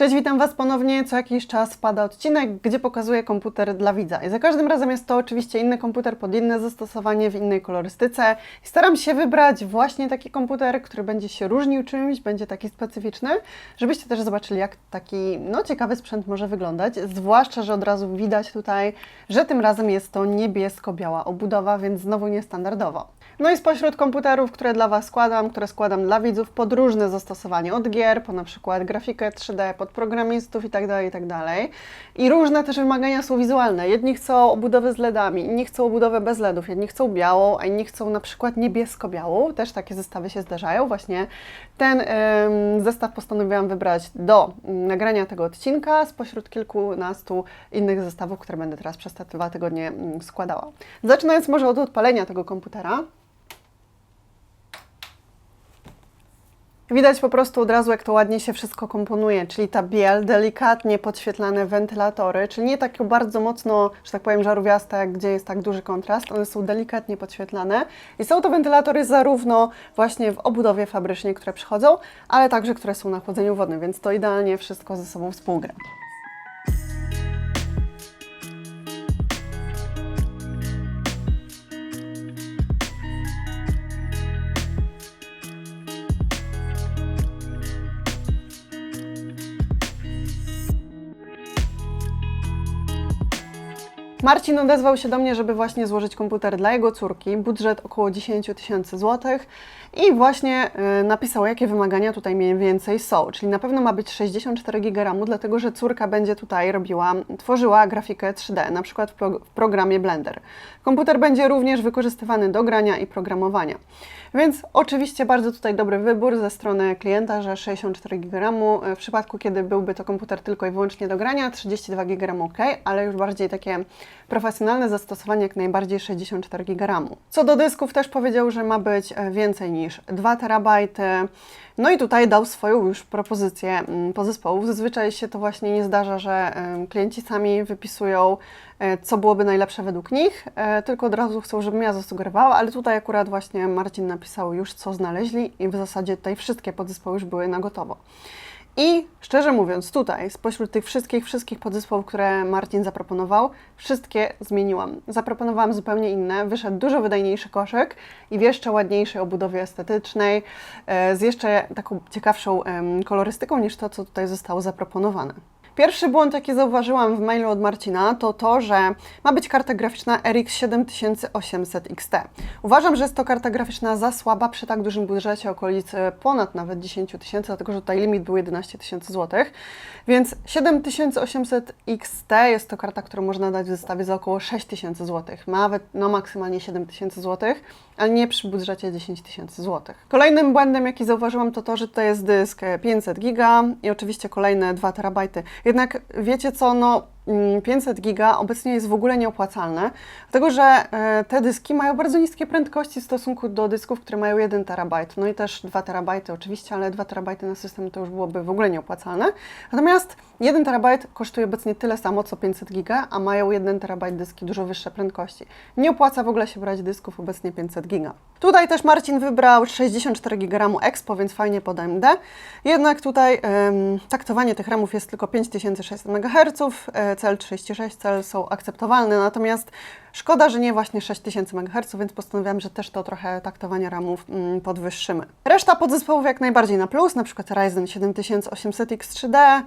Cześć, witam Was ponownie. Co jakiś czas wpada odcinek, gdzie pokazuję komputer dla widza. I za każdym razem jest to oczywiście inny komputer pod inne zastosowanie w innej kolorystyce. I staram się wybrać właśnie taki komputer, który będzie się różnił czymś, będzie taki specyficzny, żebyście też zobaczyli, jak taki no, ciekawy sprzęt może wyglądać. Zwłaszcza, że od razu widać tutaj, że tym razem jest to niebiesko-biała obudowa, więc znowu niestandardowo. No i spośród komputerów, które dla Was składam, które składam dla widzów pod różne zastosowanie, od gier, po na przykład grafikę 3D, pod programistów itd., itd. I różne też wymagania są wizualne. Jedni chcą obudowę z LEDami, inni chcą obudowę bez LEDów, jedni chcą białą, a inni chcą na przykład niebiesko-białą. Też takie zestawy się zdarzają. Właśnie ten ym, zestaw postanowiłam wybrać do ym, nagrania tego odcinka spośród kilkunastu innych zestawów, które będę teraz przez te dwa tygodnie ym, składała. Zaczynając może od odpalenia tego komputera. Widać po prostu od razu, jak to ładnie się wszystko komponuje, czyli ta biel, delikatnie podświetlane wentylatory, czyli nie takie bardzo mocno, że tak powiem, żarówiaste, gdzie jest tak duży kontrast, one są delikatnie podświetlane i są to wentylatory zarówno właśnie w obudowie fabrycznej, które przychodzą, ale także, które są na chłodzeniu wodnym, więc to idealnie wszystko ze sobą współgra. Marcin odezwał się do mnie, żeby właśnie złożyć komputer dla jego córki, budżet około 10 tysięcy złotych i właśnie y, napisał, jakie wymagania tutaj mniej więcej są. Czyli na pewno ma być 64 GB dlatego że córka będzie tutaj robiła, tworzyła grafikę 3D, na przykład w, pro, w programie Blender. Komputer będzie również wykorzystywany do grania i programowania. Więc oczywiście bardzo tutaj dobry wybór ze strony klienta, że 64 GB RAMu. W przypadku, kiedy byłby to komputer tylko i wyłącznie do grania, 32 GB ok, ale już bardziej takie profesjonalne zastosowanie, jak najbardziej 64 GB. Co do dysków też powiedział, że ma być e, więcej niż 2 terabajty. No i tutaj dał swoją już propozycję mm, pozespołów. Zazwyczaj się to właśnie nie zdarza, że klienci sami wypisują, e, co byłoby najlepsze według nich, e, tylko od razu chcą, żebym ja zasugerowała, ale tutaj akurat właśnie Marcin napisał już, co znaleźli i w zasadzie tutaj wszystkie podzespoły już były na gotowo. I szczerze mówiąc, tutaj spośród tych wszystkich, wszystkich podzespołów, które Marcin zaproponował, wszystkie zmieniłam. Zaproponowałam zupełnie inne. Wyszedł dużo wydajniejszy koszyk i w jeszcze ładniejszej obudowie estetycznej, e, z jeszcze taką ciekawszą kolorystyką niż to, co tutaj zostało zaproponowane. Pierwszy błąd, jaki zauważyłam w mailu od Marcina, to to, że ma być karta graficzna RX 7800 XT. Uważam, że jest to karta graficzna za słaba przy tak dużym budżecie, okolicy ponad nawet 10 tysięcy, dlatego że tutaj limit był 11 tysięcy złotych. Więc 7800 XT jest to karta, którą można dać w zestawie za około 6 tysięcy złotych. Nawet no maksymalnie 7 tysięcy złotych, ale nie przy budżecie 10 tysięcy złotych. Kolejnym błędem, jaki zauważyłam, to to, że tutaj jest dysk 500 giga i oczywiście kolejne 2 terabajty. Jednak wiecie co, no 500 mm, giga obecnie jest w ogóle nieopłacalne, dlatego że e, te dyski mają bardzo niskie prędkości w stosunku do dysków, które mają 1 terabajt. No i też 2 terabajty oczywiście, ale 2 terabajty na system to już byłoby w ogóle nieopłacalne. Natomiast 1 terabajt kosztuje obecnie tyle samo co 500 giga, a mają 1 terabajt dyski dużo wyższe prędkości. Nie opłaca w ogóle się brać dysków obecnie 500 giga. Tutaj też Marcin wybrał 64 giga RAMu Expo, więc fajnie pod AMD. Jednak tutaj ym, taktowanie tych RAMów jest tylko 5600 MHz, CL36 cel są akceptowalne, natomiast szkoda, że nie właśnie 6000 MHz, więc postanowiłam, że też to trochę taktowanie RAMów mm, podwyższymy. Reszta podzespołów jak najbardziej na plus, na przykład Ryzen 7800X 3D,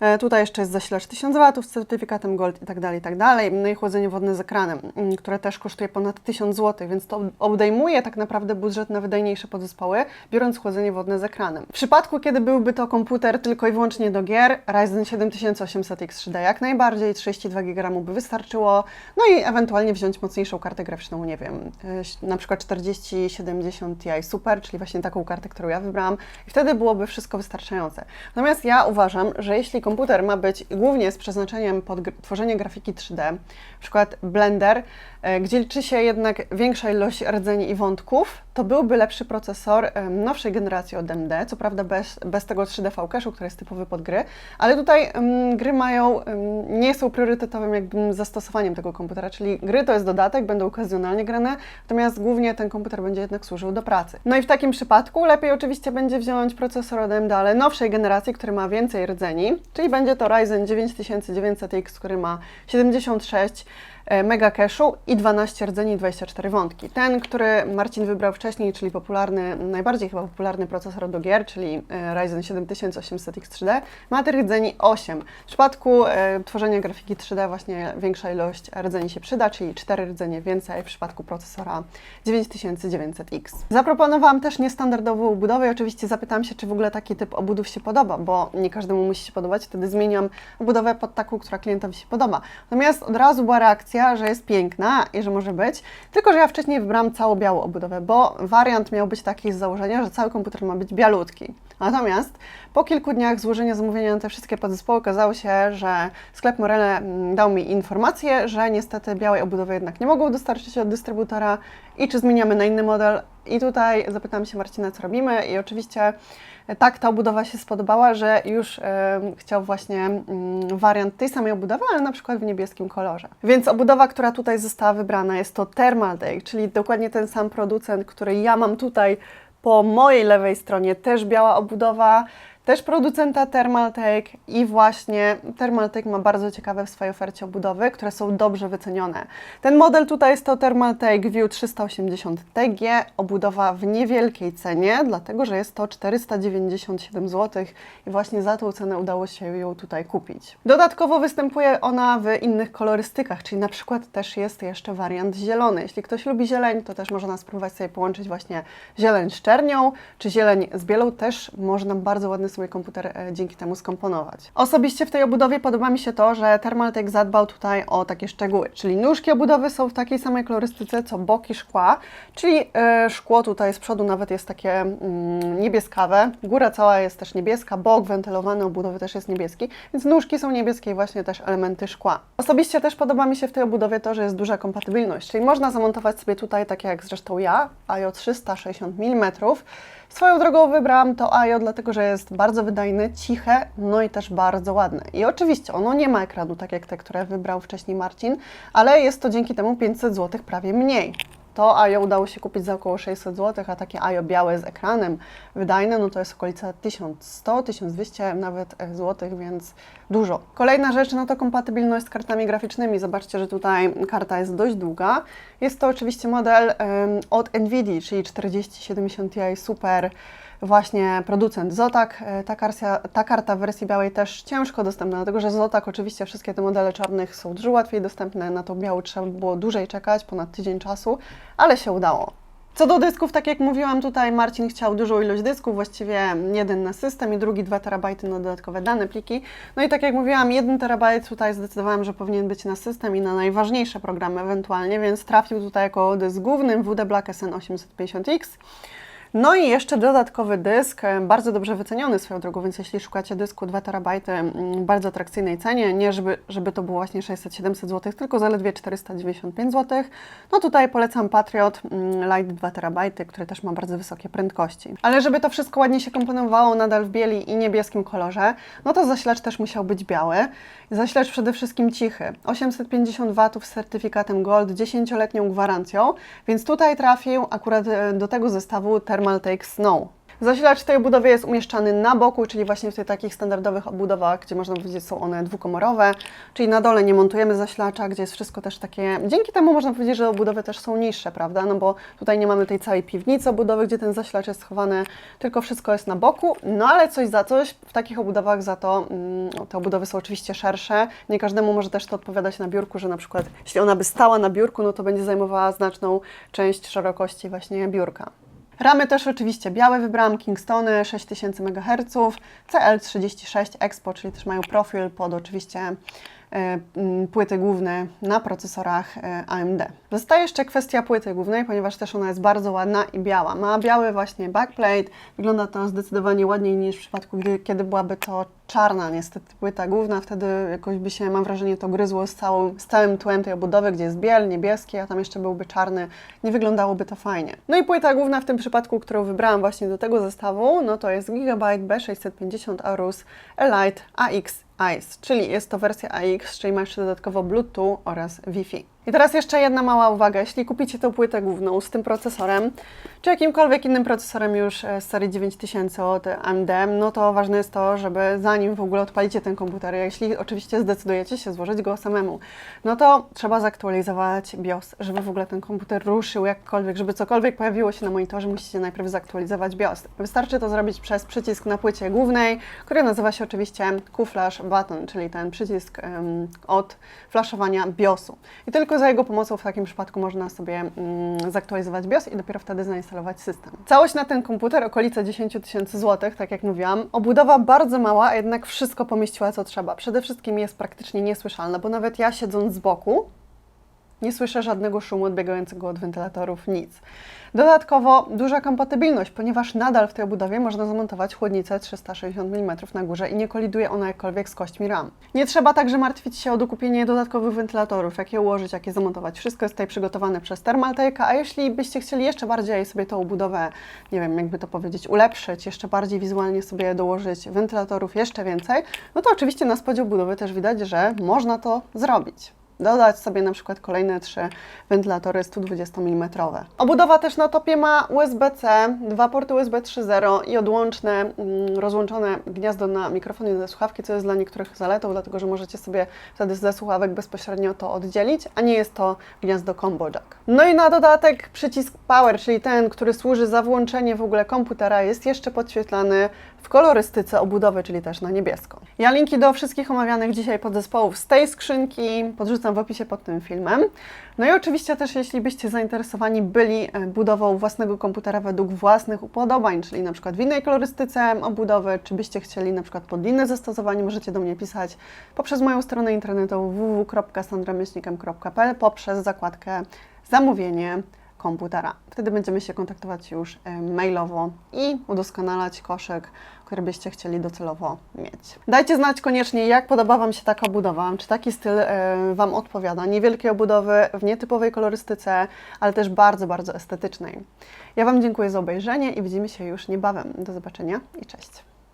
E, tutaj jeszcze jest zasilacz 1000 W z certyfikatem Gold i tak dalej, i tak dalej. No i chłodzenie wodne z ekranem, mm, które też kosztuje ponad 1000 zł, więc to obejmuje tak naprawdę budżet na wydajniejsze podzespoły, biorąc chłodzenie wodne z ekranem. W przypadku, kiedy byłby to komputer tylko i wyłącznie do gier, Ryzen 7800X 3D jak najbardziej, 32 GB by wystarczyło, no i ewentualnie wziąć mocniejszą kartę graficzną, nie wiem, e, na przykład 4070 Ti Super, czyli właśnie taką kartę, którą ja wybrałam i wtedy byłoby wszystko wystarczające. Natomiast ja uważam, że jeśli komputer ma być głównie z przeznaczeniem pod tworzenie grafiki 3D, na przykład Blender, e, gdzie liczy się jednak większa ilość rdzeni i wątków, to byłby lepszy procesor nowszej generacji od AMD, co prawda bez, bez tego 3D cache'u, który jest typowy pod gry, ale tutaj um, gry mają, um, nie są priorytetowym jakby zastosowaniem tego komputera, czyli gry to jest dodatek, będą okazjonalnie grane, natomiast głównie ten komputer będzie jednak służył do pracy. No i w takim przypadku lepiej oczywiście będzie wziąć procesor od AMD, ale nowszej generacji, który ma więcej rdzeni, czyli będzie to Ryzen 9900X, który ma 76 e, mega cache'u i 12 rdzeni 24 wątki. Ten, który Marcin wybrał wcześniej, czyli popularny, najbardziej chyba popularny procesor do gier, czyli e, Ryzen 7800X 3D, ma tych rdzeni 8. W przypadku e, tworzenia grafiki 3D właśnie większa ilość rdzeni się przyda, czyli 4 rdzenie więcej w przypadku procesora 9900X. Zaproponowałam też niestandardową budowę i oczywiście zapytałam się, czy w ogóle taki typ obudów się podoba, bo nie każdemu musi się podobać, wtedy zmieniam budowę pod taką, która klientowi się podoba. Natomiast od razu była reakcja, że jest piękna i że może być, tylko że ja wcześniej wybrałam cało-białą obudowę, bo wariant miał być taki z założenia, że cały komputer ma być bialutki. Natomiast po kilku dniach złożenia zamówienia na te wszystkie podzespoły okazało się, że sklep Morele mm, dał mi informację, że niestety białej obudowy jednak nie mogą dostarczyć od dystrybutora i czy zmieniamy na inny model. I tutaj zapytałam się Marcina, co robimy i oczywiście tak ta obudowa się spodobała, że już e, chciał właśnie mm, wariant tej samej obudowy, ale na przykład w niebieskim kolorze. Więc obudowa, która tutaj została wybrana jest to Thermaltake, czyli dokładnie ten sam producent, który ja mam tutaj po mojej lewej stronie, też biała obudowa, też producenta Thermaltake i właśnie Thermaltake ma bardzo ciekawe w swojej ofercie obudowy, które są dobrze wycenione. Ten model tutaj jest to Thermaltake View 380 TG, obudowa w niewielkiej cenie, dlatego że jest to 497 zł i właśnie za tą cenę udało się ją tutaj kupić. Dodatkowo występuje ona w innych kolorystykach, czyli na przykład też jest jeszcze wariant zielony. Jeśli ktoś lubi zieleń, to też można spróbować sobie połączyć właśnie zieleń z czernią, czy zieleń z bielą, też można bardzo ładny sobie komputer e, dzięki temu skomponować. Osobiście w tej obudowie podoba mi się to, że Thermaltake zadbał tutaj o takie szczegóły, czyli nóżki obudowy są w takiej samej kolorystyce co boki szkła, czyli e, szkło tutaj z przodu nawet jest takie mm, niebieskawe, góra cała jest też niebieska, bok wentylowany obudowy też jest niebieski, więc nóżki są niebieskie i właśnie też elementy szkła. Osobiście też podoba mi się w tej obudowie to, że jest duża kompatybilność, czyli można zamontować sobie tutaj, tak jak zresztą ja, IO 360 mm, Swoją drogą wybrałam to AIO, dlatego że jest bardzo wydajne, ciche, no i też bardzo ładne. I oczywiście ono nie ma ekranu, tak jak te, które wybrał wcześniej Marcin, ale jest to dzięki temu 500 zł prawie mniej. To AIO udało się kupić za około 600 zł, a takie AIO białe z ekranem wydajne, no to jest okolica 1100-1200 nawet e, złotych, więc dużo. Kolejna rzecz, no to kompatybilność z kartami graficznymi. Zobaczcie, że tutaj karta jest dość długa. Jest to oczywiście model od NVIDIA, czyli 4070 Ti Super właśnie producent Zotac. E, ta, karsia, ta karta w wersji białej też ciężko dostępna, dlatego że Zotac oczywiście wszystkie te modele czarnych są dużo łatwiej dostępne, na tą białą trzeba było dłużej czekać, ponad tydzień czasu, ale się udało. Co do dysków, tak jak mówiłam, tutaj Marcin chciał dużą ilość dysków, właściwie jeden na system i drugi 2 terabajty na dodatkowe dane, pliki. No i tak jak mówiłam, 1 terabajt tutaj zdecydowałam, że powinien być na system i na najważniejsze programy ewentualnie, więc trafił tutaj jako dysk główny WD Black SN 850X. No i jeszcze dodatkowy dysk, bardzo dobrze wyceniony swoją drogą, więc jeśli szukacie dysku 2 terabajty w bardzo atrakcyjnej cenie, nie żeby, żeby to było właśnie 600-700 zł, tylko zaledwie 495 zł, no tutaj polecam Patriot mm, Lite 2 terabajty, który też ma bardzo wysokie prędkości. Ale żeby to wszystko ładnie się komponowało nadal w bieli i niebieskim kolorze, no to zasilacz też musiał być biały. Zasilacz przede wszystkim cichy. 850 W z certyfikatem Gold, 10-letnią gwarancją, więc tutaj trafił akurat e, do tego zestawu Thermal Snow. Zasilacz w tej obudowie jest umieszczany na boku, czyli właśnie w tych takich standardowych obudowach, gdzie można powiedzieć są one dwukomorowe, czyli na dole nie montujemy zasilacza, gdzie jest wszystko też takie, dzięki temu można powiedzieć, że obudowy też są niższe, prawda, no bo tutaj nie mamy tej całej piwnicy obudowy, gdzie ten zasilacz jest schowany, tylko wszystko jest na boku, no ale coś za coś, w takich obudowach za to mm, te obudowy są oczywiście szersze, nie każdemu może też to odpowiadać na biurku, że na przykład jeśli ona by stała na biurku, no to będzie zajmowała znaczną część szerokości właśnie biurka. Ramy też oczywiście białe wybrałam, Kingstony 6000 MHz, CL36 Expo, czyli też mają profil pod oczywiście płyty główne na procesorach e, AMD. Zostaje jeszcze kwestia płyty głównej, ponieważ też ona jest bardzo ładna i biała. Ma biały właśnie backplate, wygląda to zdecydowanie ładniej niż w przypadku, gdy, kiedy byłaby to czarna niestety płyta główna, wtedy jakoś by się, mam wrażenie, to gryzło z, z całym tłem tej obudowy, gdzie jest biel, niebieski, a tam jeszcze byłby czarny, nie wyglądałoby to fajnie. No i płyta główna w tym przypadku, którą wybrałam właśnie do tego zestawu, no to jest Gigabyte B650 Aorus Elite AX ICE, czyli jest to wersja AX, czyli ma jeszcze dodatkowo Bluetooth oraz Wi-Fi. I teraz jeszcze jedna mała uwaga. Jeśli kupicie tą płytę główną z tym procesorem, czy jakimkolwiek innym procesorem już e, z serii 9000 od AMD, no to ważne jest to, żeby zanim w ogóle odpalicie ten komputer, jeśli oczywiście zdecydujecie się złożyć go samemu, no to trzeba zaktualizować BIOS, żeby w ogóle ten komputer ruszył jakkolwiek, żeby cokolwiek pojawiło się na monitorze, musicie najpierw zaktualizować BIOS. Wystarczy to zrobić przez przycisk na płycie głównej, który nazywa się oczywiście Q-Flash Button, czyli ten przycisk em, od flashowania BIOSu. I tylko za jego pomocą w takim przypadku można sobie mm, zaktualizować BIOS i dopiero wtedy zainstalować system. Całość na ten komputer okolice 10 tysięcy złotych, tak jak mówiłam. Obudowa bardzo mała, a jednak wszystko pomieściła co trzeba. Przede wszystkim jest praktycznie niesłyszalna, bo nawet ja siedząc z boku, nie słyszę żadnego szumu odbiegającego od wentylatorów, nic. Dodatkowo duża kompatybilność, ponieważ nadal w tej obudowie można zamontować chłodnicę 360 mm na górze i nie koliduje ona jakkolwiek z kośćmi RAM. Nie trzeba także martwić się o dokupienie dodatkowych wentylatorów, jak je ułożyć, jak je zamontować. Wszystko jest tutaj przygotowane przez Thermaltake'a, a jeśli byście chcieli jeszcze bardziej sobie tą obudowę, nie wiem, jakby to powiedzieć, ulepszyć, jeszcze bardziej wizualnie sobie dołożyć wentylatorów jeszcze więcej, no to oczywiście na spodzie obudowy też widać, że można to zrobić dodać sobie na przykład kolejne trzy wentylatory 120 mm. Obudowa też na topie ma USB-C, dwa porty USB 3.0 i odłączne, mm, rozłączone gniazdo na mikrofon i na słuchawki, co jest dla niektórych zaletą, dlatego że możecie sobie wtedy ze słuchawek bezpośrednio to oddzielić, a nie jest to gniazdo combo jack. No i na dodatek przycisk power, czyli ten, który służy za włączenie w ogóle komputera, jest jeszcze podświetlany w kolorystyce obudowy, czyli też na niebiesko. Ja linki do wszystkich omawianych dzisiaj podzespołów z tej skrzynki podrzucam w opisie pod tym filmem. No i oczywiście też, jeśli byście zainteresowani byli e, budową własnego komputera według własnych upodobań, czyli na przykład w innej kolorystyce obudowy, czy byście chcieli na przykład pod inne zastosowanie, możecie do mnie pisać poprzez moją stronę internetową www.sandramyślnikiem.pl poprzez zakładkę zamówienie komputera. Wtedy będziemy się kontaktować już mailowo i udoskonalać koszyk, który byście chcieli docelowo mieć. Dajcie znać koniecznie, jak podoba Wam się taka obudowa, czy taki styl e, Wam odpowiada. Niewielkie obudowy w nietypowej kolorystyce, ale też bardzo, bardzo estetycznej. Ja Wam dziękuję za obejrzenie i widzimy się już niebawem. Do zobaczenia i cześć.